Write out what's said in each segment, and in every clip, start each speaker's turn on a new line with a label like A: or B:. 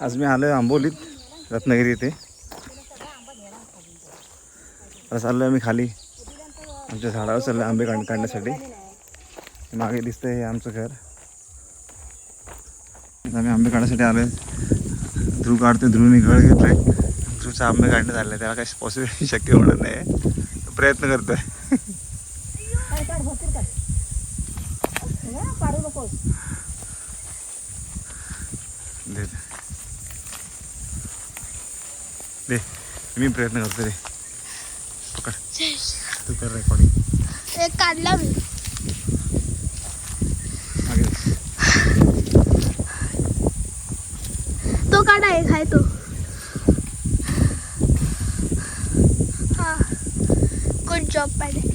A: आज मी आलो आहे आंबोलीत रत्नागिरी येथे. चाललो आहे आम्ही खाली. आमच्या झाडावर चाललो आंबे काढ काढण्यासाठी. मागे दिसतंय हे आमचं घर. आता आम्ही आंबे काढण्यासाठी आलो आहे ध्रुव काढतोय ध्रुवने गळ घेतोय. ध्रुवचा आंबे काढण्यात आले त्याला काही पॉसिबल शक्य होणार नाही प्रयत्न करतोय.
B: आहे काढ भरपूर काढ हं, पाडू नकोस
A: दे दे. दे. मी प्रयत्न करतो रे. पकड. तू कर रेकॉर्डिंग
C: एक काढला मी. तो काढा एक आहे तो. हा. गुड जॉब पाहिजे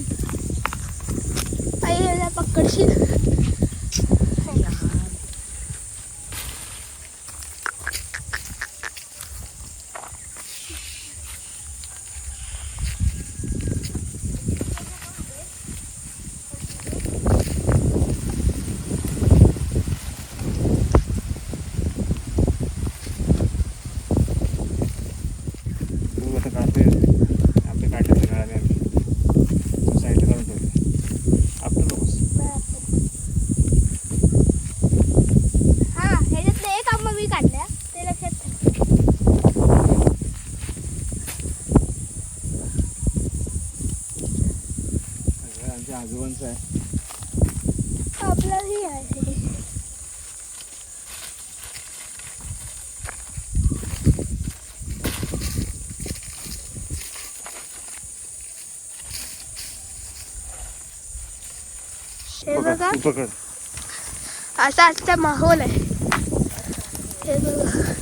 C: पकडशील
A: तू आता काढतोय आंबे काढले सगळ्याने आम्ही साईडला काढून ठेवले आपण नकोस
C: हा ह्याच्यातले एक आंबा मी काढल्या ते लक्षात ठेव
A: सगळं आमच्या आजोबांचं आहे.
C: आपलंही आहे. हे
A: पकड
C: बघा.
A: तू पकड.
C: असा आजचा माहोल आहे. हे बघा.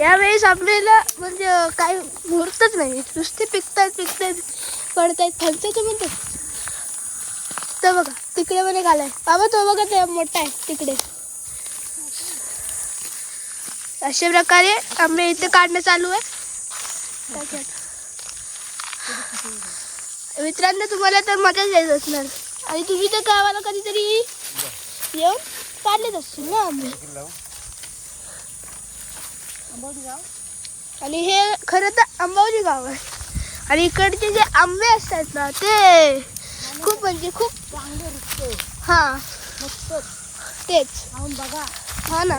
C: यावेळेस आपल्याला म्हणजे काही मुहूर्तच नाही. नुसते पिकतात पिकतात पडतायत फलतायचं म्हणते तर बघा तिकडे पण एक आलाय. बाबा तो बघा ते मोठा आहे तिकडे. अशा प्रकारे आंबे इथे काढणं चालू आहे. मित्रांनो तुम्हाला तर मजाच यायचं असणार. आणि तुम्ही तर गावाला कधीतरी येऊन काढलेच असतील ना आंबे आणि हे खरं तर अंबावली गाव आहे. आणि इकडचे जे आंबे असतात ना ते खूप म्हणजे खूप
B: चांगले रुचते
C: हा.
B: मस्त
C: तेच.
B: खाऊन बघा
C: हा ना.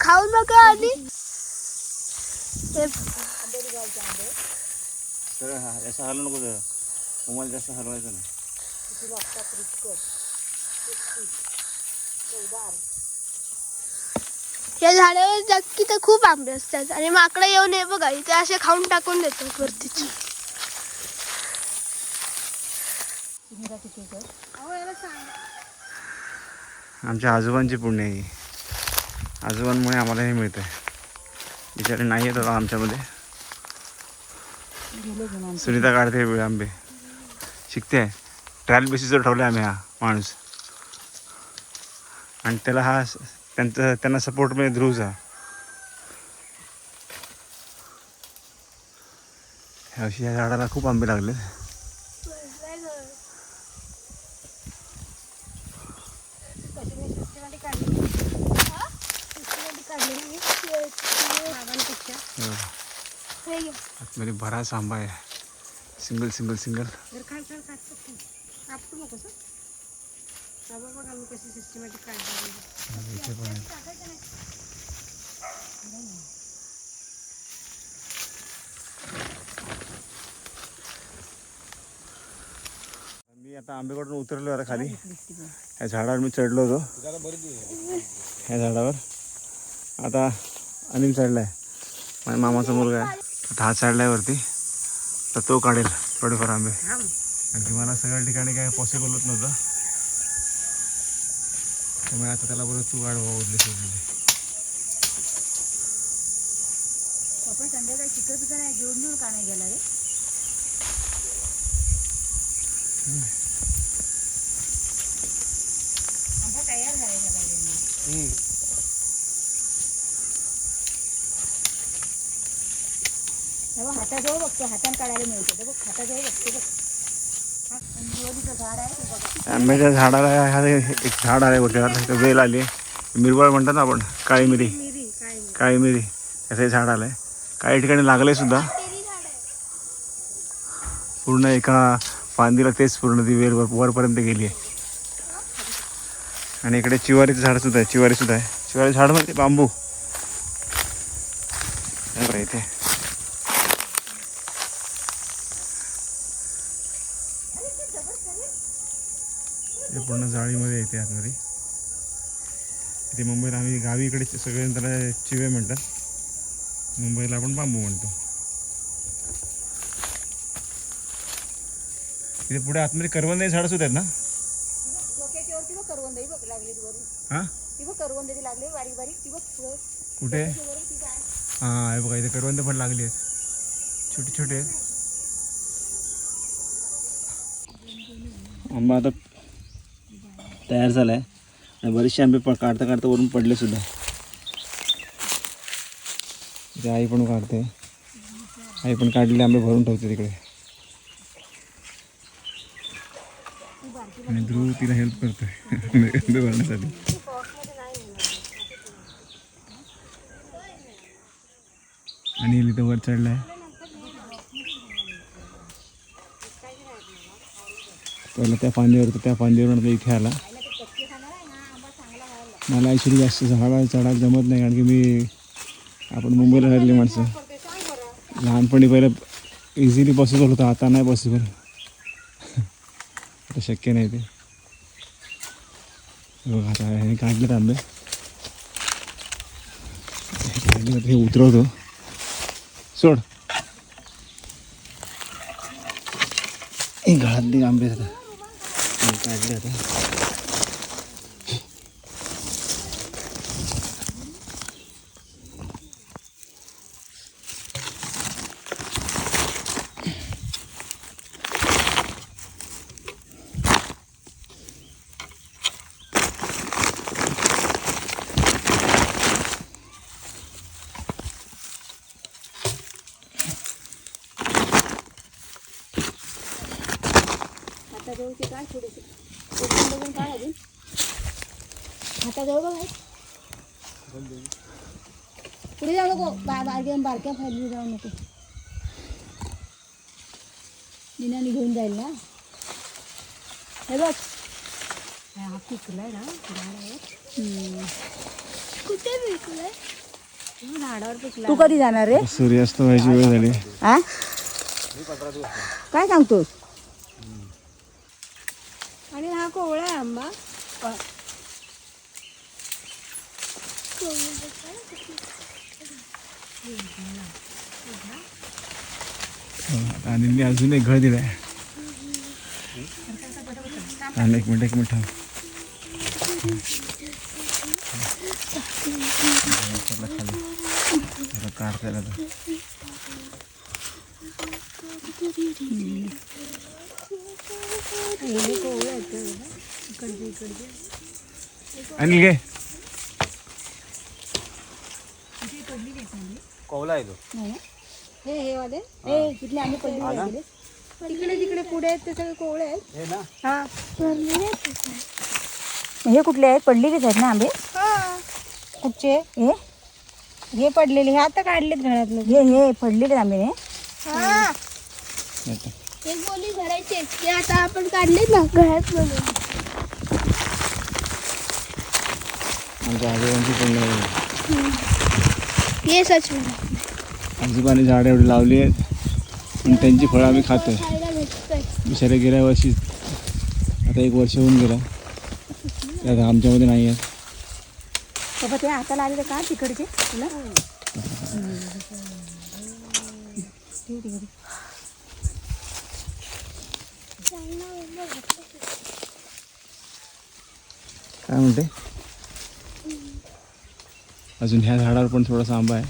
C: खाऊन बघा आणि हे.
B: आंबोडी गावचे आंबे
A: तर हा असं हलवू नको मोबाईल जास्त
B: किती लागतात टेस्टी चवदार
C: या झाडावर नक्की तर खूप आंबे असतात. आणि माकडं येऊन हे बघा इथे असे खाऊन टाकून देतात वरतीच
B: तुम्ही किती कर
C: अहो याला सांग
A: आमच्या आजोबांची पुण्य आहे. आजोबांमुळे आम्हाला हे मिळतं बिचारे नाही येत आता आमच्यामध्ये. सुनीता काढते वेळ आंबे. शिकते. ट्रायल बेसिसवर ठेवलं आम्ही हा माणूस. आणि त्याला हा त्यांचा त्यांना सपोर्ट मिळेल ध्रुवचा. अशी या झाडाला खूप आंबे लागले
B: कशी मी सिस्टमॅटिक काढली सिस्टमॅटिक काढली मी मामांपेक्षा
A: आतमध्ये बराच आंबा आहे. Single single single. इथे पण आहे. मी आता आंबेकडून उतरलो आता खाली. या झाडावर मी चढलो होतो. ह्या झाडावर. आता अनिल चढलाय. माझ्या मामाचा मुलगा आहे. आता हा चढलाय वरती तर तो काढेल थोडेफार आंबे. आणखी मला सगळ्या ठिकाणी काय पॉसिबल होत नव्हतं. त्यामुळे आता त्याला बरं तू काढ ओढले सोडले
B: संध्याकाळी चिकन पिकं नाही घेऊन घेऊन का नाही गेला रे आंबा तयार झालेला पाहिजे तेव्हा हाताजवळ बघतो हाताने काढायला मिळते. बघ हाताजवळ बघतो बघ. आहे बघा.
A: आंब्याच्या झाडाला हा एक झाड आहे इथं वेल आली. मिरवळ म्हणतात ना आपण काळी मिरी. काळी मिरी. त्याचं झाड आलंय. काही ठिकाणी लागलंय सुद्धा. पूर्ण एका फांदीला तेच पूर्ण ती वर वरपर्यंत गेली आहे. आणि इकडे चिवारीचं झाड सुद्धा आहे चिवारी सुद्धा आहे. चिवारी झाड म्हणजे बांबू. बघा इथे. पूर्ण जाळीमध्ये येते आतमध्ये इथे मुंबईला आम्ही गावी इकडे सगळे त्याला चिवे म्हणतात. मुंबईला आपण बांबू म्हणतो. इथे पुढे आतमध्ये करवंदाची झाडं सुद्धा आहेत ना?
B: ही?
A: कुठे? हां हे बघा इथे करवंद पण लागली आहेत. छोटे छोटे आंबा आता तयार झाला आहे आणि बरेचसे आंबे प काढता काढता वरून पडले सुद्धा. इथे आई पण काढते. आई पण काढलेले आंबे भरून ठेवते तिकडे. आणि ध्रुव तिला हेल्प करतोय. आंबे भरण्यासाठी. आणि इथं वर चढलाय. पहिला त्या फांदीवर होतं त्या फांदीवरून आता इथे आला. मला ॲक्च्युली जास्त झाडा चढायला जमत नाही कारण की मी आपण मुंबईला राहिलेली माणसं. लहानपणी पहिलं इझिली पॉसिबल होतं आता नाही पॉसिबल आता शक्य नाही ते. बघा आता हे काढलेत आंबे हे काढले आता हे उतरवतो. सोड. हे गळातली आंबे आता. काढले आता.
B: बघून अजून. हाताजवळ बघ. पुढे जाऊ नको. बा बारक्या बारक्या फायली जाऊ नको. दिनाने घेऊन जाईल ना? हे बघ. हा पिकलाय ना झाडावर
C: कुठे
B: झाडावर पिकला तू कधी जाणार रे?
A: सूर्यास्त व्हायची वेळ झाली.
B: काय सांगतोस?
C: आणि हा कोवळा आहे आंबा.
A: आणि अजून एक घळ दिलाय. आणि एक मिनिट एक मिनिट. खाली. काढता अनिल घे.
D: कोवला आहे तो?
B: हे हे वाले. हे. तिथले आम्ही पडली गेले तिकडे तिकडे पुढे आहेत ते सगळे कोवळे आहेत.
D: हे ना?
B: हा. हे कुठले आहेत? पडलेलेच आहेत ना आंबे?
C: हा.
B: कुठचे हे? हे पडलेले हे आता काढलेत घरातले. हे हे पडलेले आंबे हे.
C: हा. एक गोली भरायचे ते आता आपण काढले ना घरात म्हणून.
A: आमच्या आजोबांची पण
C: ये सच
A: आजोबाने झाडं एवढी लावली आहेत आणि त्यांची फळं आम्ही खातोय.
C: खायला भेटतंय
A: बिचारे गेल्या वर्षी आता एक वर्ष होऊन गेला. ते आता आमच्यामध्ये नाही आहेत.
B: बाबा ते हाताला आलेले का तिकडचे? तुला?
A: काय म्हणते? अजून ह्या झाडावर पण थोडासा आंबा आहे.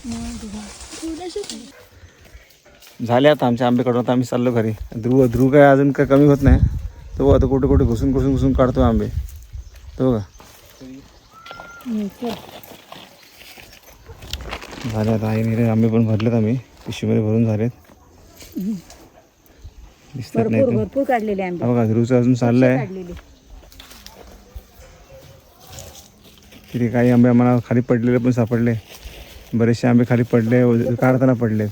A: झाले आता आमचे आंबे काढून आता आम्ही चाललो घरी. ध्रुव ध्रुव काय अजून काय कमी होत नाही. तो आता कुठे कुठे घुसून घुसून घुसून काढतो आंबे. तो बघा. झाले आता आईने रे आंबे पण भरलेत आम्ही. पिशवीमध्ये भरून झालेत. दिसतात नाही
B: भरपूर. भरपूर काढलेले आंबे.
A: हा बघा ध्रुवचं अजून चाललंय.
B: काढलेले.
A: तिथे काही आंबे आम्हाला खाली पडलेले पण सापडले. बरेचसे आंबे खाली पडले व- काढताना पडलेत.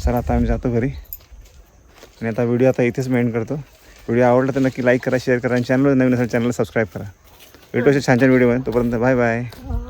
A: चला आता आम्ही जातो घरी. आणि आता व्हिडिओ आता इथेच मेंड करतो. व्हिडिओ आवडला तर नक्की लाईक करा शेअर करा आणि चॅनल नवीन असेल चॅनलला सबस्क्राईब करा. भेटू अशा छान छान व्हिडिओ तोपर्यंत बाय बाय
C: हो.